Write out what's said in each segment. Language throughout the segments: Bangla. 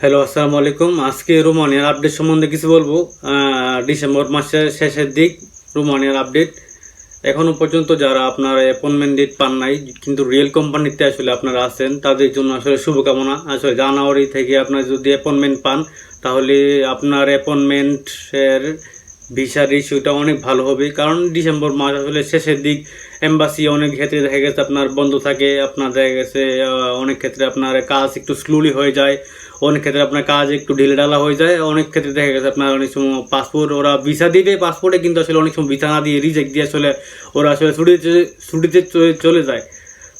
হ্যালো আসসালামু আলাইকুম আজকে রোমানিয়ার আপডেট সম্বন্ধে কিছু বলব। ডিসেম্বর মাসের শেষের দিক, রোমানিয়ার আপডেট এখনও পর্যন্ত যারা আপনার অ্যাপয়েন্টমেন্ট ডেট পান নাই, কিন্তু রিয়েল কোম্পানিতে আসলে আপনারা আছেন, তাদের জন্য আসলে শুভকামনা। আসলে জানুয়ারি থেকে আপনার যদি অ্যাপয়েন্টমেন্ট পান, তাহলে আপনার অ্যাপয়েন্টমেন্টের ভিসার ইস্যুটা অনেক ভালো হবে। কারণ ডিসেম্বর মাস আসলে শেষের দিক এম্বাসি অনেক ক্ষেত্রে দেখা গেছে আপনার বন্ধ থাকে, আপনার দেখা গেছে অনেক ক্ষেত্রে আপনার কাজ একটু স্লোলি হয়ে যায়। অনেক ক্ষেত্রে আপনার কাজ একটু ঢিলে ঢালা হয়ে যায়, অনেক ক্ষেত্রে দেখা গেছে আপনার অনেক সময় পাসপোর্ট ওরা ভিসা দিবে পাসপোর্টে কিন্তু আসলে অনেক সময় ভিসা না দিয়ে রিজেক্ট দিয়ে আসলে ওরা আসলে ছুটিতে ছুটিতে চলে- চলে যায়।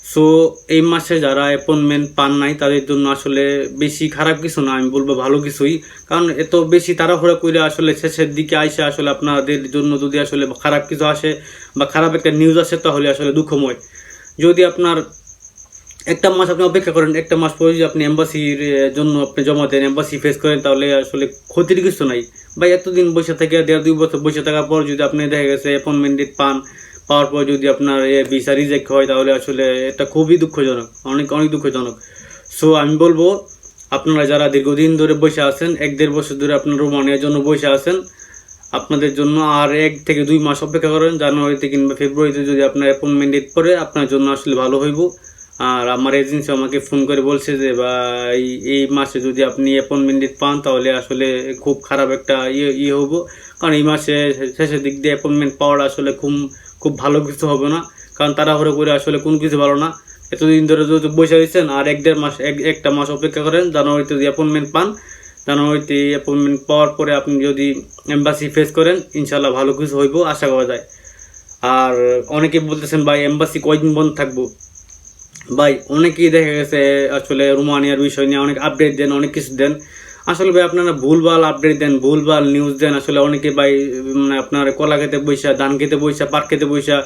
সো এই মাসে যারা অ্যাপয়েন্টমেন্ট পান নাই, তাদের জন্য আসলে বেশি খারাপ কিছু না, আমি বলব ভালো কিছুই। কারণ এত বেশি তাড়াহুড়া করে আসলে শেষের দিকে আইসে আসলে আপনাদের জন্য যদি আসলে খারাপ কিছু আসে বা খারাপ একটা নিউজ আসে, তাহলে আসলে দুঃখময়। যদি আপনার একটা মাস আপনি অপেক্ষা করেন, একটা মাস পরে যদি আপনি এম্বাসির জন্য আপনি জমা দেন এম্বাসি ফেস করেন, তাহলে আসলে ক্ষতির কিছু নাই। বা এতদিন বসে থেকে, দেড় দুই বছর বসে থাকার পর যদি আপনি দেখা গেছে অ্যাপয়েন্টমেন্ট পান, পাওয়ার পর যদি আপনার, এ ভিসা রিজেক্ট হয়, তাহলে আসলে এটা খুবই দুঃখজনক, অনেক অনেক দুঃখজনক। সো আমি বলব, আপনারা যারা দীর্ঘদিন ধরে বসে আছেন, এক দেড় বছর ধরে আপনার রোমানিয়ার জন্য বসে আছেন, আপনাদের জন্য আর এক থেকে দুই মাস অপেক্ষা করেন জানুয়ারিতে কিংবা ফেব্রুয়ারিতে যদি আপনার অ্যাপয়েন্টমেন্ট ডেট পরে আপনার জন্য আসলে ভালো হইব। আর আমার এজেন্সি আমাকে ফোন করে বলছে যে বা এই মাসে যদি আপনি অ্যাপয়েন্টমেন্ট পান, তাহলে আসলে খুব খারাপ একটা ইয়ে ইয়ে হব। কারণ এই মাসে শেষের দিক দিয়ে অ্যাপয়েন্টমেন্ট পাওয়ার আসলে খুব খুব ভালো কিছু হবে না। কারণ তাড়াহুড়ো করে আসলে কোনো কিছু ভালো না। এতদিন ধরে যদি বসে রয়েছেন, আর এক দেড় মাস, এক, একটা মাস অপেক্ষা করেন, জানুয়ারিতে যদি অ্যাপয়েন্টমেন্ট পান, জানুয়ারিতে অ্যাপয়েন্টমেন্ট পাওয়ার পরে আপনি যদি এম্বাসি ফেস করেন ইনশাল্লাহ ভালো কিছু হইব, আশা করা যায়। আর অনেকে বলতেছেন, ভাই এম্বাসি কয়দিন বন্ধ থাকব? ভাই, অনেকেই দেখা গেছে আসলে রোমানিয়ার বিষয় নিয়ে অনেক আপডেট দেন, অনেক কিছু দেন। আসলে ভাই, আপনারা ভুলভাল আপডেট দেন, ভুলভাল নিউজ দেন। আসলে অনেকে ভাই মানে আপনার কলা খেতে বৈশা, ধান খেতে বৈশা, পাট খেতে বৈশা,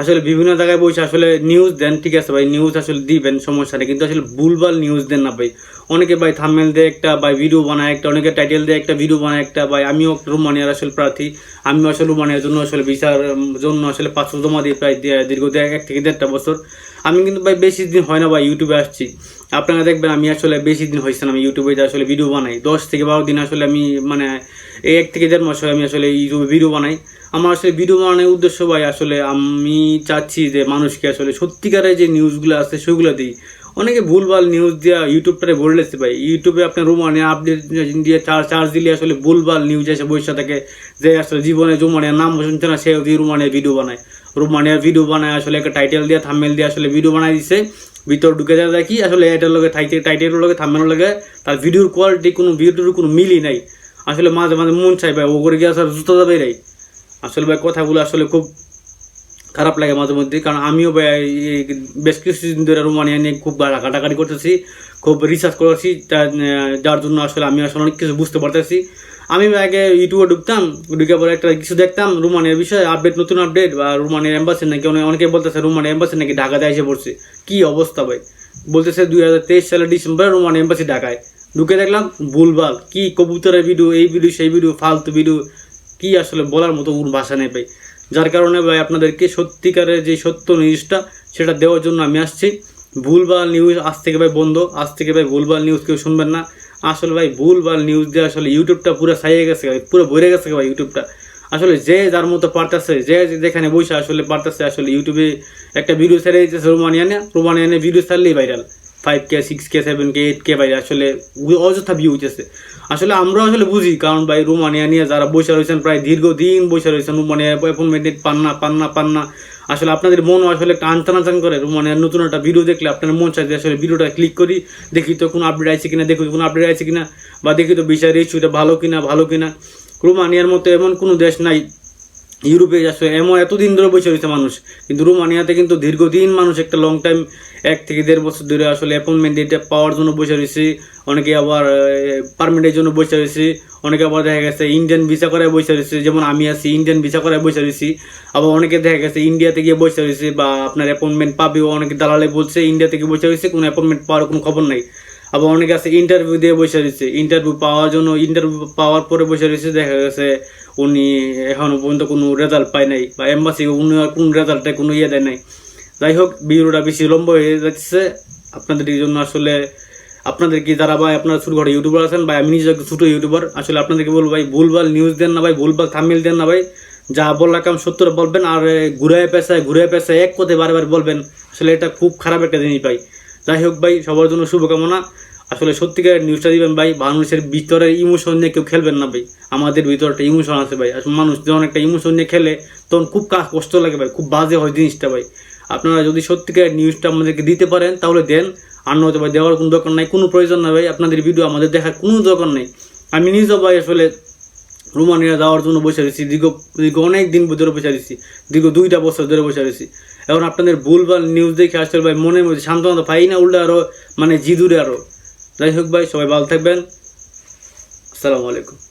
আসলে বিভিন্ন জায়গায় বসে আসলে নিউজ দেন, ঠিক আছে ভাই নিউজ আসলে দিবেন, সমস্যা নেই। কিন্তু আসলে ভুলভাল নিউজ দেন না ভাই। অনেকে ভাই থামমেল দিয়ে একটা, ভাই ভিডিও বানায় একটা, অনেকে টাইটেল দিয়ে একটা ভিডিও বানায় একটা, ভাই আমিও রোমানিয়ার আসলে প্রার্থী। আমিও আসলে রোমানিয়ার জন্য আসলে বিচার জন্য আসলে পাঁচশো জমা দিয়ে প্রায় দীর্ঘ এক থেকে দেড়টা বছর আমি কিন্তু ভাই বেশি দিন হয় না ভাই ইউটিউবে আসছি। আপনারা দেখবেন আমি আসলে বেশি দিন হয়েছে না, আমি ইউটিউবে আসলে ভিডিও বানাই। দশ থেকে বারো দিন আসলে আমি মানে এক থেকে দেড় মাস হয় আমি আসলে ইউটিউবে ভিডিও বানাই। আমার আসলে ভিডিও বানানোর উদ্দেশ্য ভাই আসলে আমি চাচ্ছি যে মানুষকে আসলে সত্যিকারের যে নিউজগুলো আছে সেগুলো দিই। অনেকে ভুলভাল নিউজ দিয়া ইউটিউবটারে বললেছে ভাই। ইউটিউবে আপনার রোমানিয়া আপডেট দিয়ে চার্জ চার্জ দিলে আসলে ভুলভাল নিউজ এসে বসে থাকে যে আসলে জীবনে রোমানিয়ার নাম শুনছে না সে রোমানিয়ার ভিডিও বানায়। রোমানিয়ার ভিডিও বানায়, আসলে একটা টাইটেল দিয়ে থাম্মেল দিয়ে আসলে ভিডিও বানায় দিছে। ভিতর ঢুকে যায় দেখি, আসলে এটার লগে টাইটেলের লগে থাম্বেলের লগে তার ভিডিওর কোয়ালিটি কোনো ভিডিওর কোনো মিলই নাই। আসলে মাঝে মাঝে মন চাই ভাই, ও করে গিয়ে আসলে জুতো যাবে রে আসলে ভাই, কথাগুলো আসলে খুব খারাপ লাগে মাঝে মধ্যে, কারণ আমিও বেশ কিছুদিন ধরে রোমানিয়া নিয়ে খুব ঘাটাঘাটি করতেছি, খুব রিসার্চ করেছি যার জন্য আসলে আমি আসলে অনেক কিছু বুঝতে পারতেছি। আমি আগে ইউটিউবে ঢুকতাম, ঢুকে পরে একটা কিছু দেখতাম, রোমানিয়ার বিষয়ে আপডেট নতুন আপডেট বা রোমানিয়ার এম্বাসি নাকি অনেক বলতেছে রোমানিয়ার এম্বাসি নাকি ঢাকাতে এসে পড়ছে। কী অবস্থা ভাই? বলতেছে দুই হাজার তেইশ সালের ডিসেম্বরে রোমানিয়া এম্বাসি ঢাকায়। ঢুকে দেখলাম, ভুলভাল, কি কবুতরের ভিডিও এই ভিডিও সেই ভিডিও ফালতু ভিডিও কি আসলে বলার মতো কোনো ভাষা নেই ভাই। যার কারণে ভাই আপনাদেরকে সত্যিকারের যে সত্য নিউজটা সেটা দেওয়ার জন্য আমি আসছি। ভুলভাল নিউজ আজ থেকে ভাই বন্ধ, আজ থেকে ভাই ভুলভাল নিউজ কেউ শুনবেন না। আসলে ভাই ভুলভাল নিউজ দিয়ে আসলে ইউটিউবটা পুরো সাইয়ে গেছে ভাই পুরো ভরে গেছে ভাই ইউটিউবটা আসলে যে যার মতো পারতেছে, যে যেখানে বসে আসলে পারতেছে, আসলে ইউটিউবে একটা ভিডিও ছেড়ে দিতেছে রোমানিয়ানে রোমানিয়ানে video ছাড়লেই viral five K six K seven K eight K ভাই, আসলে অযথা ভিউ হইতেছে আসলে আমরা আসলে বুঝি, কারণ ভাই রোমানিয়া নিয়ে যারা বসে রয়েছেন, প্রায় দীর্ঘদিন বসে রয়েছেন, রোমানিয়া অ্যাপয়েন্টমেন্ট পান না পান না পান না। আসলে আপনাদের মন আসলে একটা আনচান করে, রোমানিয়ার নতুন একটা ভিডিও দেখলে আপনার মন চাইছে আসলে ভিডিওটা ক্লিক করি, দেখি তো কোনো আপডেট আছে কিনা, দেখি কোনো আপডেট আছে কিনা, বা দেখি তো বিচার ইস্যুটা ভালো কিনা ভালো কিনা। রোমানিয়ার মতো এমন কোনো দেশ নাই, ইউরোপে আসলে এমন এতদিন ধরে বসে রয়েছে মানুষ, কিন্তু রোমানিয়াতে কিন্তু দীর্ঘদিন মানুষ একটা লং টাইম এক থেকে দেড় বছর ধরে আসলে অ্যাপয়েন্টমেন্ট ডেটে পাওয়ার জন্য বসে রয়েছে। অনেকে আবার পারমিটের জন্য বসে রয়েছে। অনেকে আবার দেখা গেছে ইন্ডিয়ান ভিসা করে বসে রয়েছে। যেমন আমি আছি ইন্ডিয়ান ভিসা করে বসে রয়েছি। আবার অনেকে দেখা গেছে ইন্ডিয়াতে গিয়ে বসে রয়েছে বা আপনার অ্যাপয়েন্টমেন্ট পাবেও। অনেকে দালালে বলছে ইন্ডিয়া থেকে বসে রয়েছে, কোনো অ্যাপয়েন্টমেন্ট পাওয়ার কোনো খবর নাই। আবার অনেকে আছে ইন্টারভিউ দিয়ে বসে রয়েছে। ইন্টারভিউ পাওয়ার জন্য ইন্টারভিউ পাওয়ার পরে বসে রয়েছে। দেখা গেছে উনি এখনও পর্যন্ত কোনো রেজাল্ট পায় নাই বা এম্বাসি উনি আর কোন রেজাল্টে কোনো ইয়ে দেয় নাই। যাই হোক ভিডিওটা বেশি লম্বা হয়ে যাচ্ছে। আপনাদের এই জন্য আসলে আপনাদের কি যারা ভাই, আপনারা ঘরে ইউটিউবার আছেন, ভাই, আমি নিজে ছোটো ইউটিউবার আসলে আপনাদেরকে বলব ভাই, ভুলভাল নিউজ দেন না ভাই, ভুলভাল থামিল দেন না ভাই। যা বললাম সত্যটা বলবেন, আর ঘুরায় পেশায় ঘুরায় পেশায় এক কথায় বারবার বলবেন, আসলে এটা খুব খারাপ একটা জিনিস ভাই। যাই হোক ভাই, সবার জন্য শুভকামনা। আসলে সত্যিকার নিউজটা দিবেন ভাই মানুষের ভিতরে ইমোশন নিয়ে কেউ খেলবেন না ভাই। আমাদের ভিতরে একটা ইমোশন আছে ভাই। আসলে মানুষ যখন একটা ইমোশন নিয়ে খেলে, তখন খুব কষ্ট লাগে ভাই, খুব বাজে হয় জিনিসটা ভাই। আপনারা যদি সত্যিকার নিউজটা আমাদেরকে দিতে পারেন, তাহলে দেন। আর নয়তো ভাই দেওয়ার কোনো দরকার নাই, কোনো প্রয়োজন নাই ভাই। আপনাদের ভিডিও আমাদের দেখার কোনো দরকার নেই। আমি নিজেও ভাই আসলে রোমানিয়া যাওয়ার জন্য বসে রয়েছি দীর্ঘ দীর্ঘ অনেক দিন ধরে বসে রয়েছি দীর্ঘ দুইটা বছর ধরে বসে রয়েছি এখন আপনাদের ভুলভাল নিউজ দেখে আসলে ভাই মনের মধ্যে সান্ত্বনা পাই না, উল্টা আরও মানে জিদুরে আরও যাই হোক ভাই, সবাই ভালো থাকবেন। আসসালামু আলাইকুম।